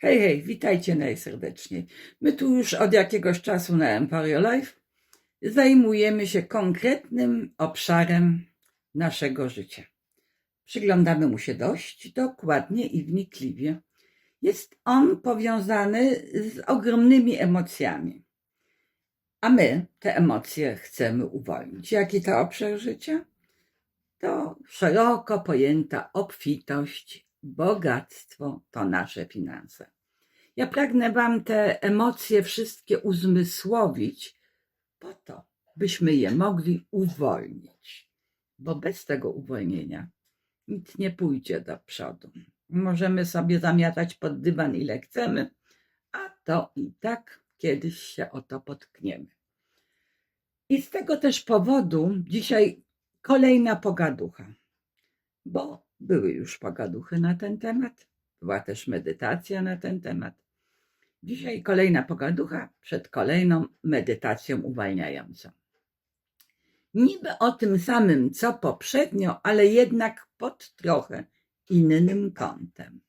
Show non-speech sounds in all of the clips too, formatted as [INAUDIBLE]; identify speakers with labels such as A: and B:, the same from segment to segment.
A: Hej, hej, witajcie najserdeczniej. My tu już od jakiegoś czasu na Emporio Life zajmujemy się konkretnym obszarem naszego życia. Przyglądamy mu się dość dokładnie i wnikliwie. Jest on powiązany z ogromnymi emocjami. A my te emocje chcemy uwolnić. Jaki to obszar życia? To szeroko pojęta obfitość, bogactwo to nasze finanse. Ja pragnę Wam te emocje wszystkie uzmysłowić po to, byśmy je mogli uwolnić. Bo bez tego uwolnienia nic nie pójdzie do przodu. Możemy sobie zamiatać pod dywan ile chcemy, a to i tak kiedyś się o to potkniemy. I z tego też powodu dzisiaj kolejna pogaducha, bo były już pogaduchy na ten temat, była też medytacja na ten temat. Dzisiaj kolejna pogaducha przed kolejną medytacją uwalniającą. Niby o tym samym, co poprzednio, ale jednak pod trochę innym kątem.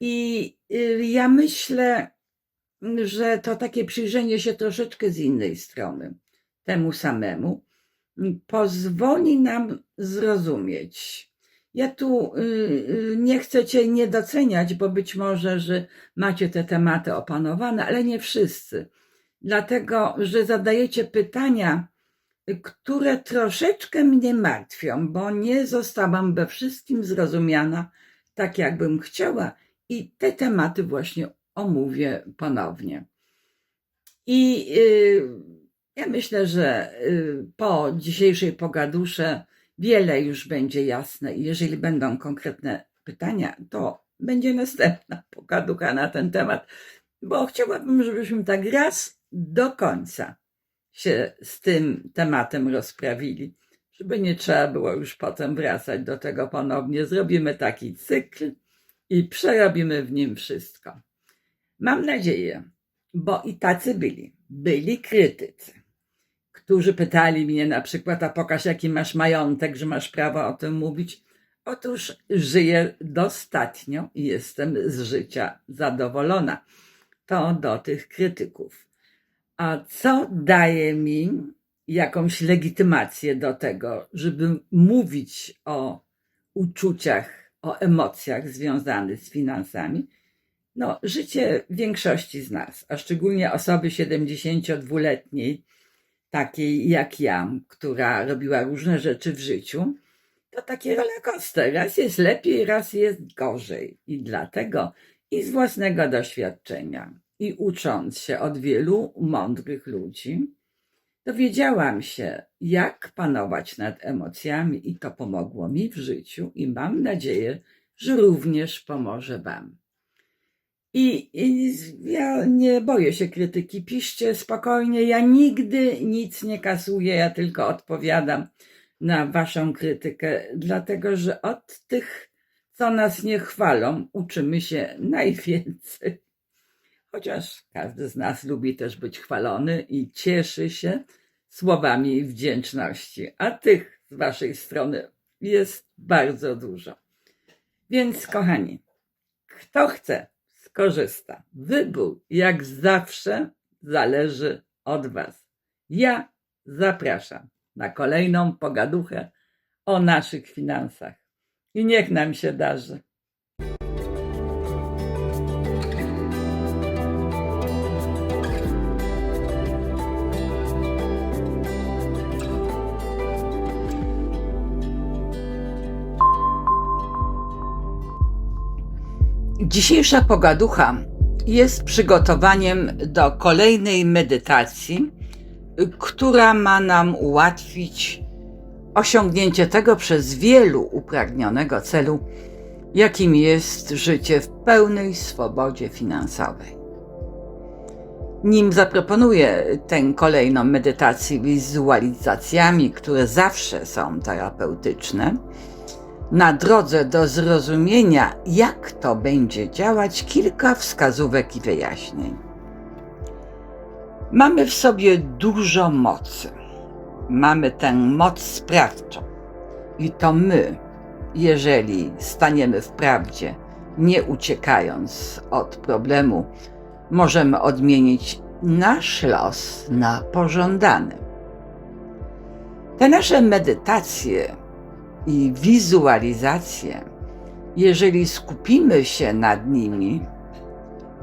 A: I y, ja myślę, że to takie przyjrzenie się troszeczkę z innej strony temu samemu pozwoli nam zrozumieć. Ja tu y, y, nie chcę Cię nie doceniać, bo być może, że macie te tematy opanowane, ale nie wszyscy. Dlatego, że zadajecie pytania, które troszeczkę mnie martwią, bo nie zostałam we wszystkim zrozumiana tak, jakbym chciała, i te tematy właśnie omówię ponownie. I y, ja myślę, że y, po dzisiejszej pogadusze wiele już będzie jasne i jeżeli będą konkretne pytania, to będzie następna pogaducha na ten temat, bo chciałabym, żebyśmy tak raz do końca się z tym tematem rozprawili, żeby nie trzeba było już potem wracać do tego ponownie. Zrobimy taki cykl i przerobimy w nim wszystko. Mam nadzieję, bo i tacy byli. Byli krytycy, którzy pytali mnie na przykład, a pokaż jaki masz majątek, że masz prawo o tym mówić. Otóż żyję dostatnio i jestem z życia zadowolona. To do tych krytyków. A co daje mi jakąś legitymację do tego, żeby mówić o uczuciach, o emocjach związanych z finansami? No, życie większości z nas, a szczególnie osoby 72-letniej, takiej jak ja, która robiła różne rzeczy w życiu, to takie rollercoaster. Raz jest lepiej, raz jest gorzej. I dlatego, i z własnego doświadczenia, i ucząc się od wielu mądrych ludzi, dowiedziałam się, jak panować nad emocjami, i to pomogło mi w życiu, i mam nadzieję, że również pomoże Wam. I, I ja nie boję się krytyki. Piszcie spokojnie. Ja nigdy nic nie kasuję, ja tylko odpowiadam na Waszą krytykę, dlatego że od tych, co nas nie chwalą, uczymy się [LAUGHS] najwięcej. Chociaż każdy z nas lubi też być chwalony i cieszy się słowami wdzięczności, a tych z Waszej strony jest bardzo dużo. Więc, kochani, kto chce, skorzysta. Wybór, jak zawsze, zależy od Was. Ja zapraszam na kolejną pogaduchę o naszych finansach. I niech nam się darzy. Dzisiejsza pogaducha jest przygotowaniem do kolejnej medytacji, która ma nam ułatwić osiągnięcie tego przez wielu upragnionego celu, jakim jest życie w pełnej swobodzie finansowej. Nim zaproponuję tę kolejną medytację wizualizacjami, które zawsze są terapeutyczne, na drodze do zrozumienia, jak to będzie działać, kilka wskazówek i wyjaśnień. Mamy w sobie dużo mocy. Mamy tę moc sprawczą. I to my, jeżeli staniemy w prawdzie nie uciekając od problemu, możemy odmienić nasz los na pożądany. Te nasze medytacje i wizualizacje, jeżeli skupimy się nad nimi,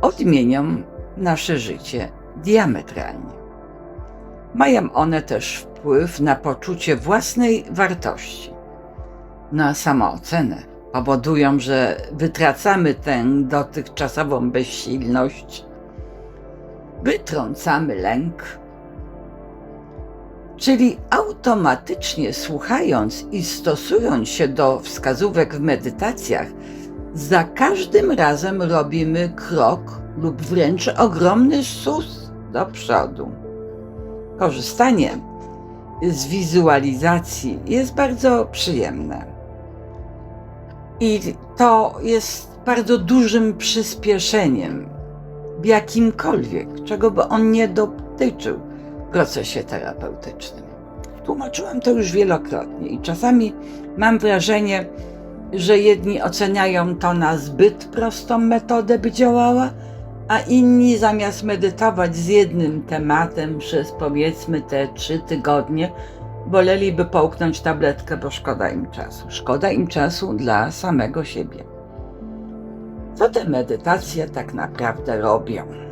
A: odmienią nasze życie diametralnie. Mają one też wpływ na poczucie własnej wartości, na samoocenę. Powodują, że wytracamy tę dotychczasową bezsilność, wytrącamy lęk, czyli automatycznie słuchając i stosując się do wskazówek w medytacjach, za każdym razem robimy krok lub wręcz ogromny sus do przodu. Korzystanie z wizualizacji jest bardzo przyjemne. I to jest bardzo dużym przyspieszeniem w jakimkolwiek, czego by on nie dotyczył procesie terapeutycznym. Tłumaczyłam to już wielokrotnie i czasami mam wrażenie, że jedni oceniają to na zbyt prostą metodę, by działała, a inni zamiast medytować z jednym tematem przez powiedzmy te trzy tygodnie, woleliby połknąć tabletkę, bo szkoda im czasu. Szkoda im czasu dla samego siebie. Co te medytacje tak naprawdę robią?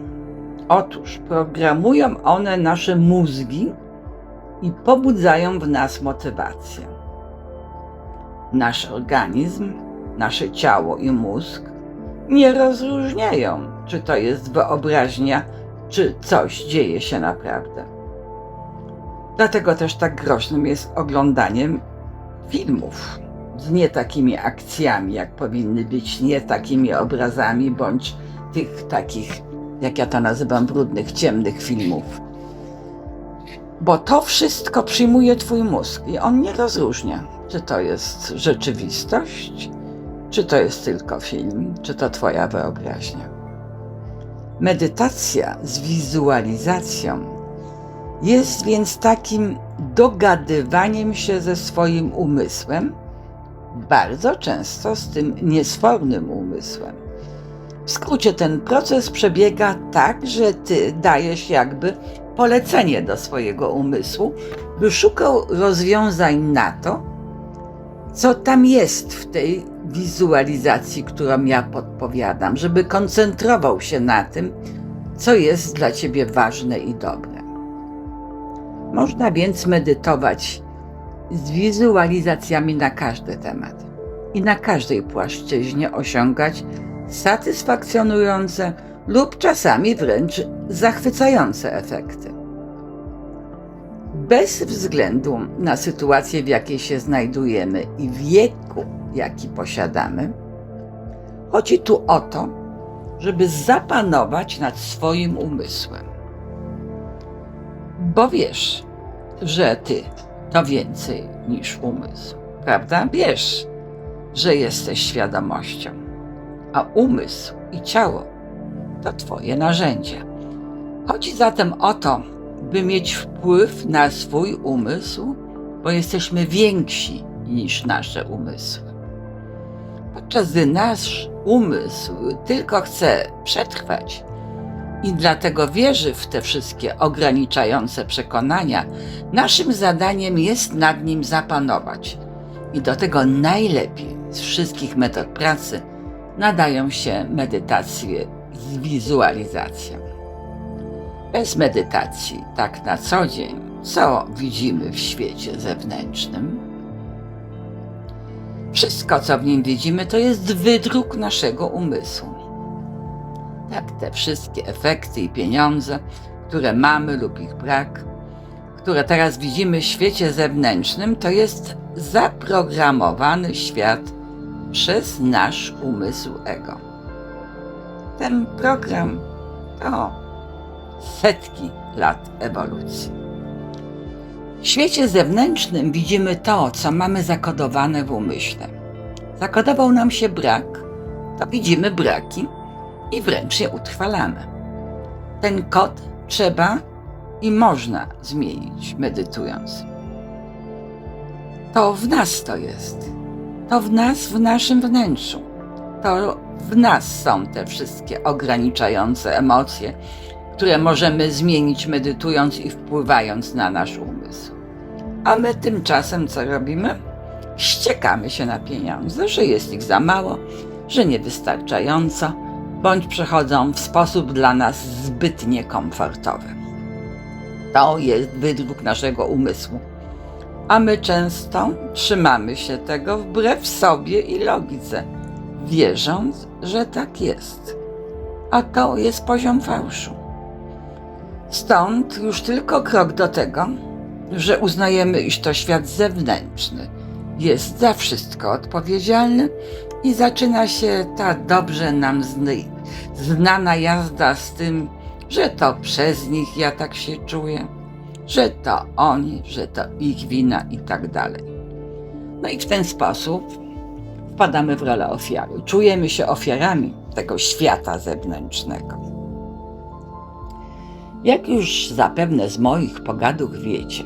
A: Otóż programują one nasze mózgi i pobudzają w nas motywację. Nasz organizm, nasze ciało i mózg nie rozróżniają, czy to jest wyobraźnia, czy coś dzieje się naprawdę. Dlatego też tak groźnym jest oglądaniem filmów z nie takimi akcjami, jak powinny być, nie takimi obrazami, bądź tych takich, jak ja to nazywam, brudnych, ciemnych filmów. Bo to wszystko przyjmuje Twój mózg i on nie rozróżnia, czy to jest rzeczywistość, czy to jest tylko film, czy to Twoja wyobraźnia. Medytacja z wizualizacją jest więc takim dogadywaniem się ze swoim umysłem, bardzo często z tym niesfornym umysłem. W skrócie ten proces przebiega tak, że ty dajesz jakby polecenie do swojego umysłu, by szukał rozwiązań na to, co tam jest w tej wizualizacji, którą ja podpowiadam, żeby koncentrował się na tym, co jest dla ciebie ważne i dobre. Można więc medytować z wizualizacjami na każdy temat i na każdej płaszczyźnie osiągać satysfakcjonujące lub czasami wręcz zachwycające efekty. Bez względu na sytuację, w jakiej się znajdujemy i wieku, jaki posiadamy, chodzi tu o to, żeby zapanować nad swoim umysłem. Bo wiesz, że ty to więcej niż umysł, prawda? Wiesz, że jesteś świadomością, a umysł i ciało to twoje narzędzia. Chodzi zatem o to, by mieć wpływ na swój umysł, bo jesteśmy więksi niż nasze umysły. Podczas gdy nasz umysł tylko chce przetrwać i dlatego wierzy w te wszystkie ograniczające przekonania, naszym zadaniem jest nad nim zapanować. I do tego najlepiej z wszystkich metod pracy nadają się medytacje z wizualizacją. Bez medytacji, tak na co dzień, co widzimy w świecie zewnętrznym? Wszystko, co w nim widzimy, to jest wydruk naszego umysłu. Tak, te wszystkie efekty i pieniądze, które mamy lub ich brak, które teraz widzimy w świecie zewnętrznym, to jest zaprogramowany świat przez nasz umysł ego. Ten program to setki lat ewolucji. W świecie zewnętrznym widzimy to, co mamy zakodowane w umyśle. Zakodował nam się brak, to widzimy braki i wręcz je utrwalamy. Ten kod trzeba i można zmienić, medytując. To w nas to jest. To w nas, w naszym wnętrzu. to w nas są te wszystkie ograniczające emocje, które możemy zmienić medytując i wpływając na nasz umysł. A my tymczasem co robimy? Ściekamy się na pieniądze, że jest ich za mało, że niewystarczająco, bądź przechodzą w sposób dla nas zbyt niekomfortowy. To jest wydruk naszego umysłu. A my często trzymamy się tego wbrew sobie i logice, wierząc, że tak jest. A to jest poziom fałszu. Stąd już tylko krok do tego, że uznajemy, iż to świat zewnętrzny jest za wszystko odpowiedzialny i zaczyna się ta dobrze nam znana jazda z tym, że to przez nich ja tak się czuję, że to oni, że to ich wina i tak dalej. No i w ten sposób wpadamy w rolę ofiary. Czujemy się ofiarami tego świata zewnętrznego. Jak już zapewne z moich pogadów wiecie,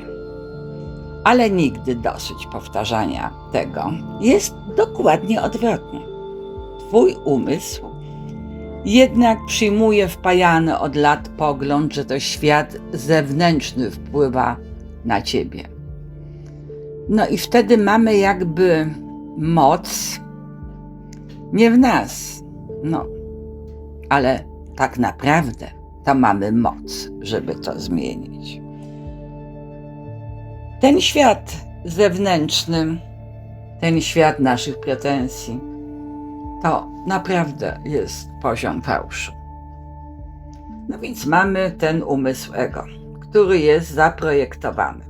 A: ale nigdy dosyć powtarzania tego, jest dokładnie odwrotnie. Twój umysł jednak przyjmuje wpajany od lat pogląd, że to świat zewnętrzny wpływa na ciebie. No i wtedy mamy jakby moc nie w nas, no, ale tak naprawdę to mamy moc, żeby to zmienić. Ten świat zewnętrzny, ten świat naszych pretensji, to naprawdę jest poziom fałszu. No więc mamy ten umysł ego, który jest zaprojektowany.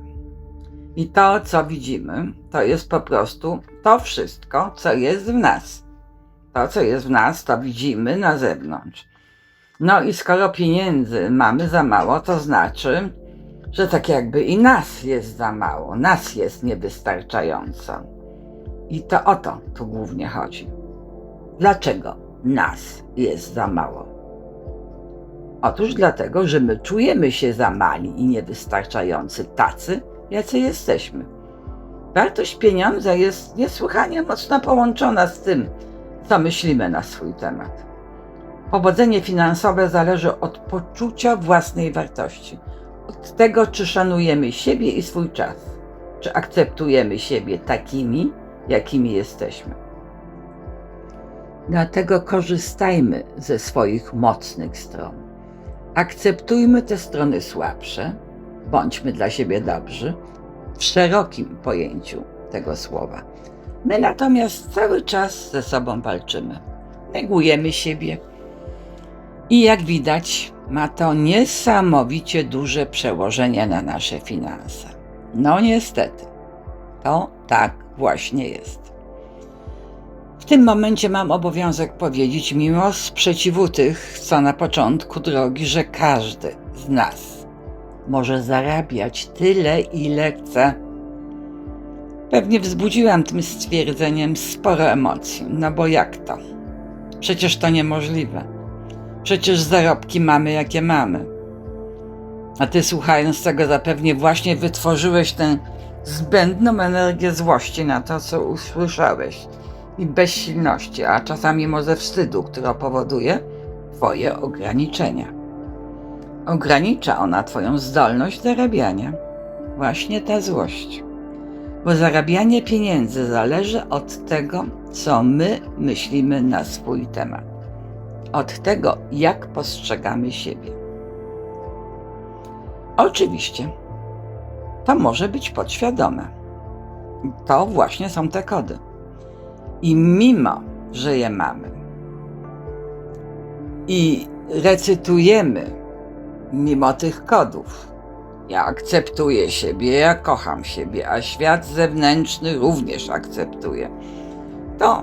A: I to, co widzimy, to jest po prostu to wszystko, co jest w nas. To, co jest w nas, to widzimy na zewnątrz. No i skoro pieniędzy mamy za mało, to znaczy, że tak jakby i nas jest za mało, nas jest niewystarczająco. I to o to tu głównie chodzi. Dlaczego nas jest za mało? Otóż dlatego, że my czujemy się za mali i niewystarczający tacy, jacy jesteśmy. Wartość pieniądza jest niesłychanie mocno połączona z tym, co myślimy na swój temat. Powodzenie finansowe zależy od poczucia własnej wartości, od tego, czy szanujemy siebie i swój czas, czy akceptujemy siebie takimi, jakimi jesteśmy. Dlatego korzystajmy ze swoich mocnych stron. Akceptujmy te strony słabsze, bądźmy dla siebie dobrzy, w szerokim pojęciu tego słowa. My natomiast cały czas ze sobą walczymy. Negujemy siebie. I jak widać, ma to niesamowicie duże przełożenie na nasze finanse. No niestety, to tak właśnie jest. Tym momencie mam obowiązek powiedzieć, mimo sprzeciwu tych, co na początku drogi, że każdy z nas może zarabiać tyle, ile chce. Pewnie wzbudziłam tym stwierdzeniem sporo emocji, no bo jak to? Przecież to niemożliwe. Przecież zarobki mamy, jakie mamy. A ty słuchając tego zapewnie właśnie wytworzyłeś tę zbędną energię złości na to, co usłyszałeś i bezsilności, a czasami może wstydu, która powoduje Twoje ograniczenia. Ogranicza ona Twoją zdolność zarabiania. Właśnie ta złość. Bo zarabianie pieniędzy zależy od tego, co my myślimy na swój temat. Od tego, jak postrzegamy siebie. Oczywiście, to może być podświadome. To właśnie są te kody. I mimo, że je mamy i recytujemy mimo tych kodów, ja akceptuję siebie, ja kocham siebie, a świat zewnętrzny również akceptuje, to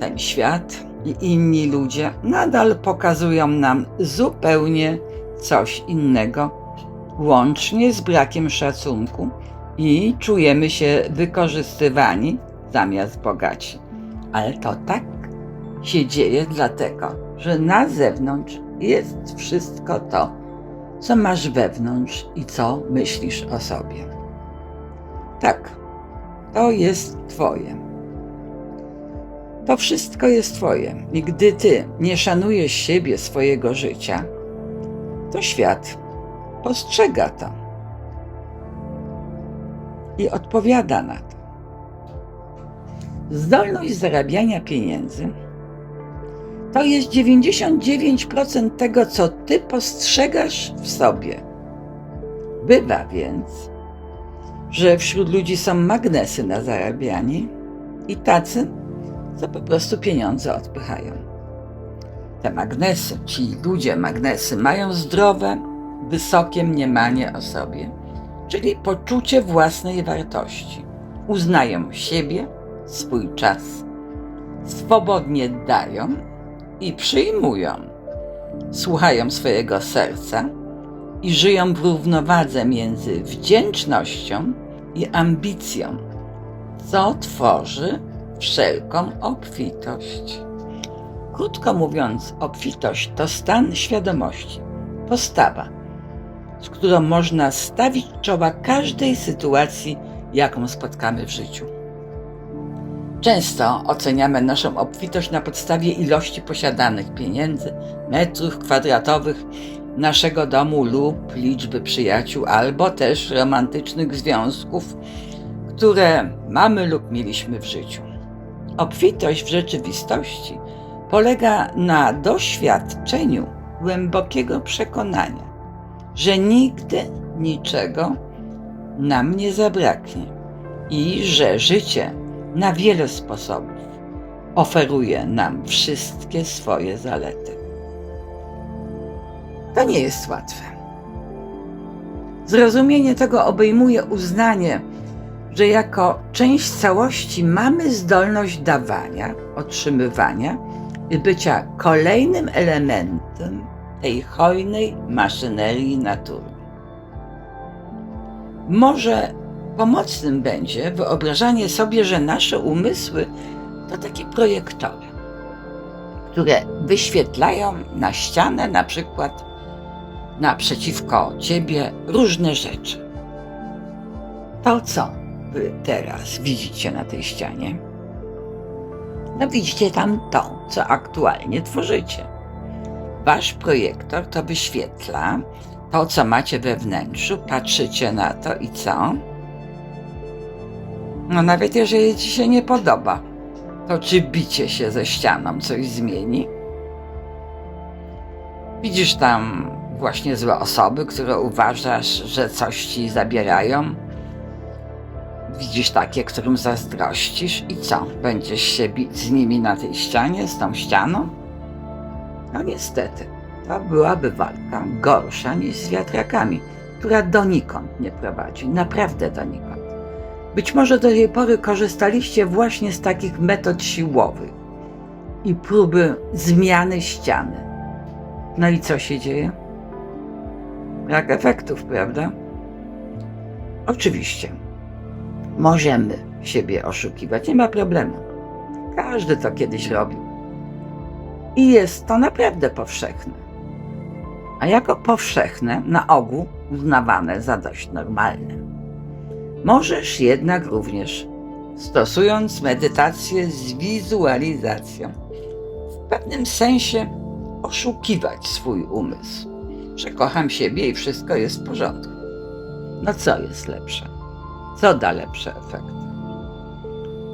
A: ten świat i inni ludzie nadal pokazują nam zupełnie coś innego, łącznie z brakiem szacunku i czujemy się wykorzystywani zamiast bogaci. Ale to tak się dzieje dlatego, że na zewnątrz jest wszystko to, co masz wewnątrz i co myślisz o sobie. Tak, to jest Twoje. To wszystko jest Twoje. I gdy Ty nie szanujesz siebie, swojego życia, to świat postrzega to i odpowiada na to. Zdolność zarabiania pieniędzy to jest 99% tego, co Ty postrzegasz w sobie. Bywa więc, że wśród ludzi są magnesy na zarabianie i tacy, co po prostu pieniądze odpychają. Te magnesy, ci ludzie magnesy, mają zdrowe, wysokie mniemanie o sobie, czyli poczucie własnej wartości. Uznają siebie, swój czas, swobodnie dają i przyjmują. Słuchają swojego serca i żyją w równowadze między wdzięcznością i ambicją, co tworzy wszelką obfitość. Krótko mówiąc, obfitość to stan świadomości, postawa, z którą można stawić czoła każdej sytuacji, jaką spotkamy w życiu. Często oceniamy naszą obfitość na podstawie ilości posiadanych pieniędzy, metrów kwadratowych naszego domu lub liczby przyjaciół, albo też romantycznych związków, które mamy lub mieliśmy w życiu. Obfitość w rzeczywistości polega na doświadczeniu głębokiego przekonania, że nigdy niczego nam nie zabraknie i że życie na wiele sposobów oferuje nam wszystkie swoje zalety. To nie jest łatwe. Zrozumienie tego obejmuje uznanie, że jako część całości mamy zdolność dawania, otrzymywania i bycia kolejnym elementem tej hojnej maszynerii natury. Może pomocnym będzie wyobrażanie sobie, że nasze umysły to takie projektory, które wyświetlają na ścianę, na przykład naprzeciwko ciebie, różne rzeczy. To, co wy teraz widzicie na tej ścianie, no widzicie tam to, co aktualnie tworzycie. Wasz projektor to wyświetla to, co macie we wnętrzu, patrzycie na to i co? No nawet jeżeli ci się nie podoba, to czy bicie się ze ścianą coś zmieni? Widzisz tam właśnie złe osoby, które uważasz, że coś ci zabierają? Widzisz takie, którym zazdrościsz i co? Będziesz się bić z nimi na tej ścianie, z tą ścianą? No niestety, to byłaby walka gorsza niż z wiatrakami, która donikąd nie prowadzi, naprawdę donikąd. Być może do tej pory korzystaliście właśnie z takich metod siłowych i próby zmiany ściany. No i co się dzieje? Brak efektów, prawda? Oczywiście, możemy siebie oszukiwać, nie ma problemu. Każdy to kiedyś robił. I jest to naprawdę powszechne. A jako powszechne, na ogół uznawane za dość normalne. Możesz jednak również, stosując medytację z wizualizacją, w pewnym sensie oszukiwać swój umysł, że kocham siebie i wszystko jest w porządku. No co jest lepsze? Co da lepszy efekt?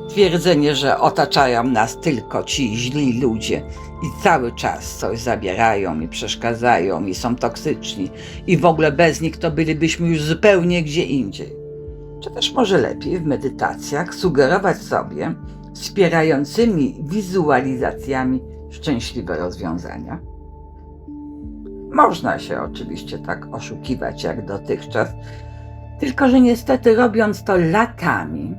A: Twierdzenie, że otaczają nas tylko ci źli ludzie i cały czas coś zabierają i przeszkadzają i są toksyczni i w ogóle bez nich to bylibyśmy już zupełnie gdzie indziej. Czy też może lepiej w medytacjach sugerować sobie wspierającymi wizualizacjami szczęśliwe rozwiązania? Można się oczywiście tak oszukiwać jak dotychczas, tylko że niestety robiąc to latami,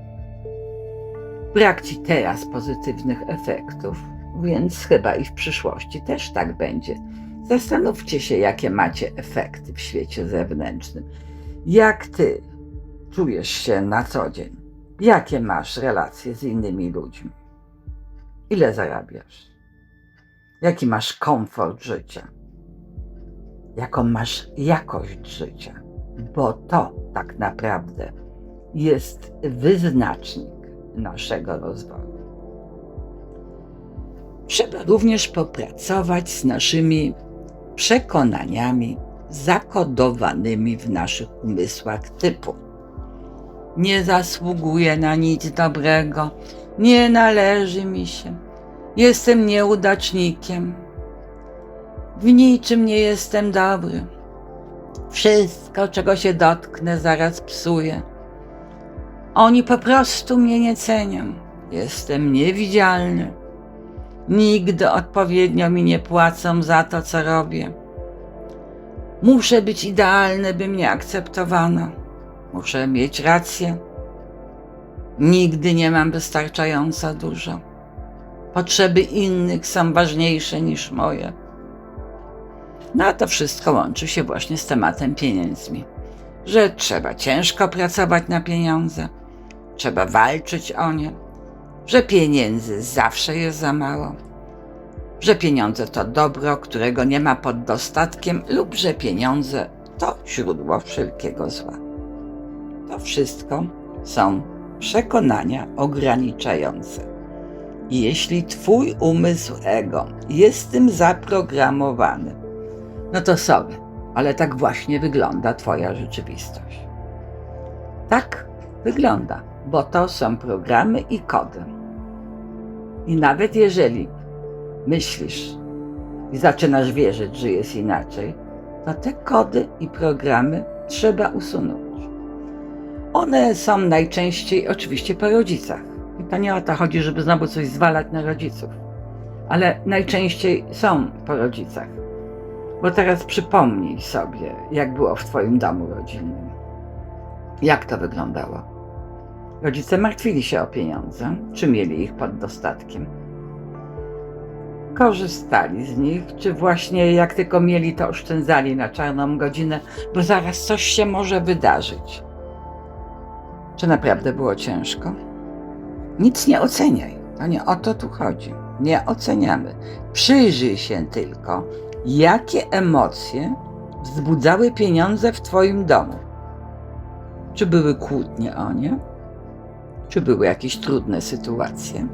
A: brak ci teraz pozytywnych efektów, więc chyba i w przyszłości też tak będzie. Zastanówcie się, jakie macie efekty w świecie zewnętrznym. Jak ty czujesz się na co dzień? Jakie masz relacje z innymi ludźmi? Ile zarabiasz? Jaki masz komfort życia? Jaką masz jakość życia? Bo to tak naprawdę jest wyznacznik naszego rozwoju. trzeba również popracować z naszymi przekonaniami zakodowanymi w naszych umysłach typu nie zasługuję na nic dobrego, nie należy mi się, jestem nieudacznikiem, w niczym nie jestem dobry, wszystko, czego się dotknę, zaraz psuję. Oni po prostu mnie nie cenią, jestem niewidzialny, nigdy odpowiednio mi nie płacą za to, co robię. Muszę być idealny, by mnie akceptowano. Muszę mieć rację. Nigdy nie mam wystarczająco dużo. Potrzeby innych są ważniejsze niż moje. No a to wszystko łączy się właśnie z tematem pieniędzmi. Że trzeba ciężko pracować na pieniądze, trzeba walczyć o nie, że pieniędzy zawsze jest za mało, że pieniądze to dobro, którego nie ma pod dostatkiem, lub że pieniądze to źródło wszelkiego zła. To wszystko są przekonania ograniczające. Jeśli Twój umysł ego jest tym zaprogramowany, no to sobie, ale tak właśnie wygląda Twoja rzeczywistość. Tak wygląda, bo to są programy i kody. I nawet jeżeli myślisz i zaczynasz wierzyć, że jest inaczej, to te kody i programy trzeba usunąć. One są najczęściej oczywiście po rodzicach. I to nie o to chodzi, żeby znowu coś zwalać na rodziców, ale najczęściej są po rodzicach. Bo teraz przypomnij sobie, jak było w Twoim domu rodzinnym. Jak to wyglądało? Rodzice martwili się o pieniądze, czy mieli ich pod dostatkiem. Korzystali z nich, czy właśnie jak tylko mieli, to oszczędzali na czarną godzinę, bo zaraz coś się może wydarzyć. Czy naprawdę było ciężko? Nic nie oceniaj. To nie o to tu chodzi. Nie oceniamy. Przyjrzyj się tylko, jakie emocje wzbudzały pieniądze w Twoim domu. Czy były kłótnie o nie? Czy były jakieś trudne sytuacje?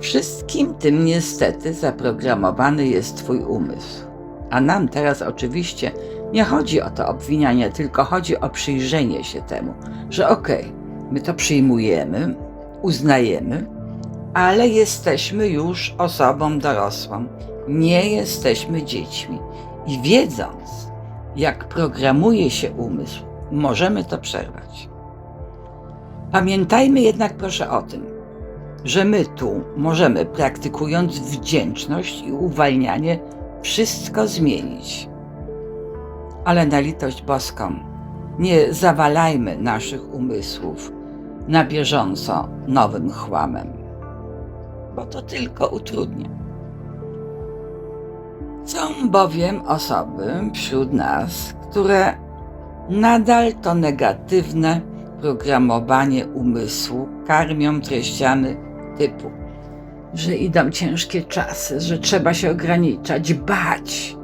A: Wszystkim tym niestety zaprogramowany jest Twój umysł. A nam teraz oczywiście nie chodzi o to obwinianie, tylko chodzi o przyjrzenie się temu, że okej, okay, my to przyjmujemy, uznajemy, ale jesteśmy już osobą dorosłą, nie jesteśmy dziećmi. I wiedząc, jak programuje się umysł, możemy to przerwać. Pamiętajmy jednak proszę o tym, że my tu możemy, praktykując wdzięczność i uwalnianie, wszystko zmienić. Ale na litość boską, nie zawalajmy naszych umysłów na bieżąco nowym chłamem, bo to tylko utrudnia. Są bowiem osoby wśród nas, które nadal to negatywne programowanie umysłu karmią treściami typu, że idą ciężkie czasy, że trzeba się ograniczać, bać.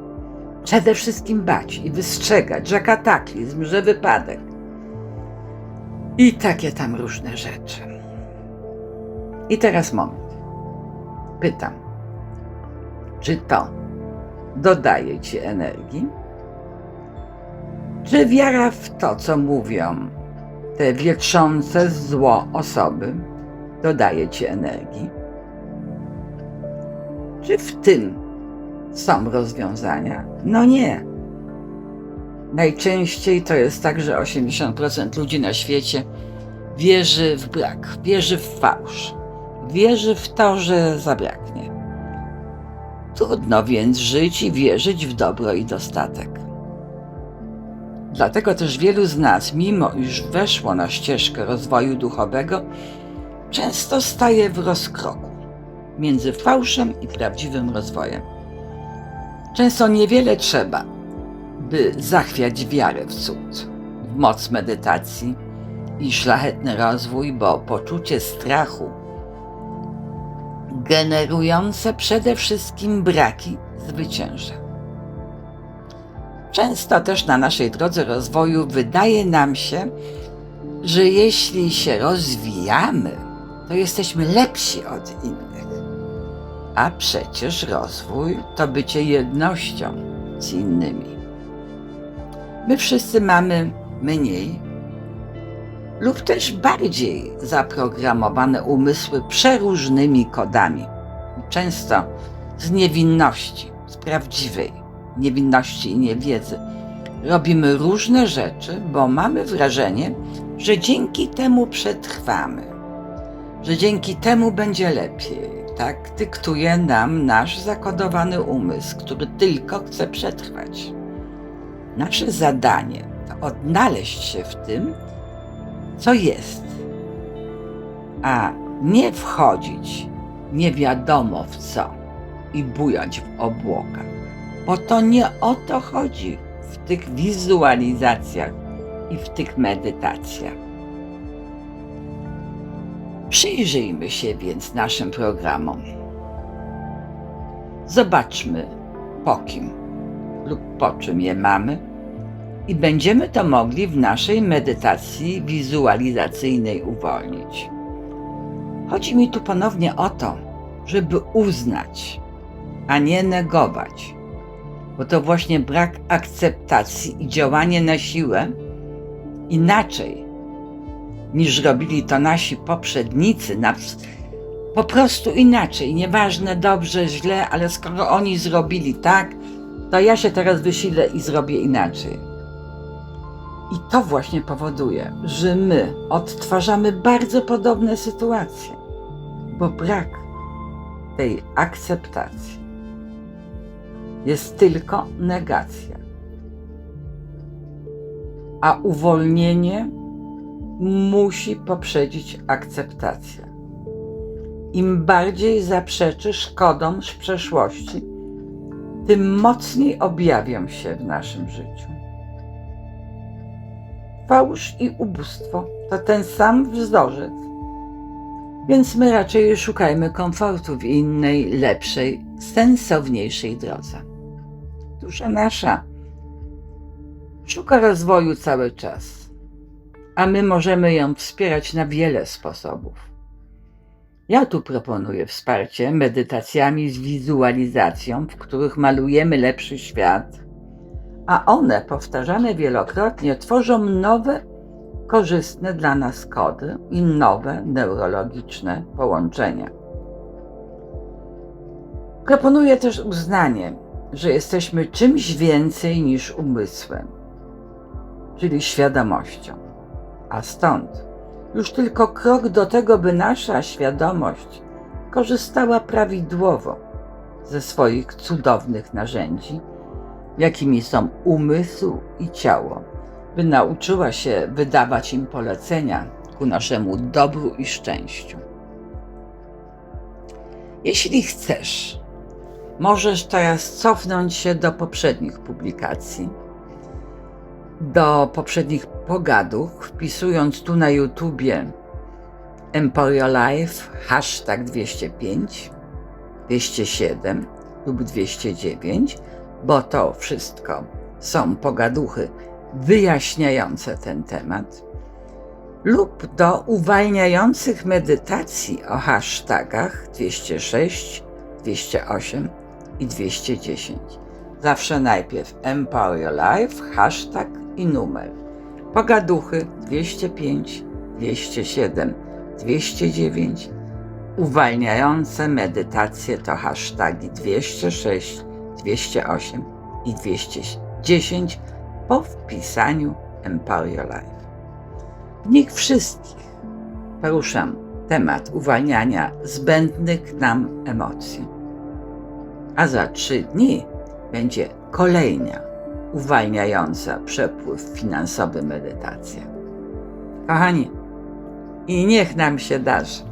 A: Przede wszystkim bać i wystrzegać, że kataklizm, że wypadek. I takie tam różne rzeczy. I teraz moment. Pytam, czy to dodaje ci energii? Czy wiara w to, co mówią te wietrzące zło osoby, dodaje ci energii? Czy w tym są rozwiązania? No nie. Najczęściej to jest tak, że 80% ludzi na świecie wierzy w brak, wierzy w fałsz, wierzy w to, że zabraknie. Trudno więc żyć i wierzyć w dobro i dostatek. Dlatego też wielu z nas, mimo iż weszło na ścieżkę rozwoju duchowego, często staje w rozkroku między fałszem i prawdziwym rozwojem. Często niewiele trzeba, by zachwiać wiarę w cud, w moc medytacji i szlachetny rozwój, bo poczucie strachu generujące przede wszystkim braki zwycięża. Często też na naszej drodze rozwoju wydaje nam się, że jeśli się rozwijamy, to jesteśmy lepsi od innych. A przecież rozwój to bycie jednością z innymi. My wszyscy mamy mniej lub też bardziej zaprogramowane umysły przeróżnymi kodami. Często z niewinności, z prawdziwej niewinności i niewiedzy. Robimy różne rzeczy, bo mamy wrażenie, że dzięki temu przetrwamy, że dzięki temu będzie lepiej. Tak dyktuje nam nasz zakodowany umysł, który tylko chce przetrwać. Nasze zadanie to odnaleźć się w tym, co jest, a nie wchodzić nie wiadomo w co i bujać w obłokach. Bo to nie o to chodzi w tych wizualizacjach i w tych medytacjach. Przyjrzyjmy się więc naszym programom. Zobaczmy, po kim lub po czym je mamy i będziemy to mogli w naszej medytacji wizualizacyjnej uwolnić. Chodzi mi tu ponownie o to, żeby uznać, a nie negować, bo to właśnie brak akceptacji i działanie na siłę inaczej niż robili to nasi poprzednicy, po prostu inaczej, nieważne dobrze, źle, ale skoro oni zrobili tak, to ja się teraz wysilę i zrobię inaczej. I to właśnie powoduje, że my odtwarzamy bardzo podobne sytuacje, bo brak tej akceptacji jest tylko negacja. A uwolnienie musi poprzedzić akceptację. Im bardziej zaprzeczy szkodom z przeszłości, tym mocniej objawią się w naszym życiu. Fałsz i ubóstwo to ten sam wzorzec, więc my raczej szukajmy komfortu w innej, lepszej, sensowniejszej drodze. Dusza nasza szuka rozwoju cały czas, a my możemy ją wspierać na wiele sposobów. Ja tu proponuję wsparcie medytacjami z wizualizacją, w których malujemy lepszy świat, a one, powtarzane wielokrotnie, tworzą nowe, korzystne dla nas kody i nowe neurologiczne połączenia. Proponuję też uznanie, że jesteśmy czymś więcej niż umysłem, czyli świadomością, a stąd już tylko krok do tego, by nasza świadomość korzystała prawidłowo ze swoich cudownych narzędzi, jakimi są umysł i ciało, by nauczyła się wydawać im polecenia ku naszemu dobru i szczęściu. Jeśli chcesz, możesz teraz cofnąć się do poprzednich publikacji, do poprzednich pogadów, wpisując tu na YouTubie Emporio Life hashtag 205, 207 lub 209, bo to wszystko są pogaduchy wyjaśniające ten temat, lub do uwalniających medytacji o hashtagach 206, 208 i 210. Zawsze najpierw Empower Your Life, hashtag i numer. Pogaduchy 205, 207, 209. Uwalniające medytacje to hashtagi 206, 208 i 210 po wpisaniu Empower Your Life. W nich wszystkich poruszam temat uwalniania zbędnych nam emocji. A za trzy dni będzie kolejna uwalniająca przepływ finansowy medytacja. Kochani, i niech nam się darzy.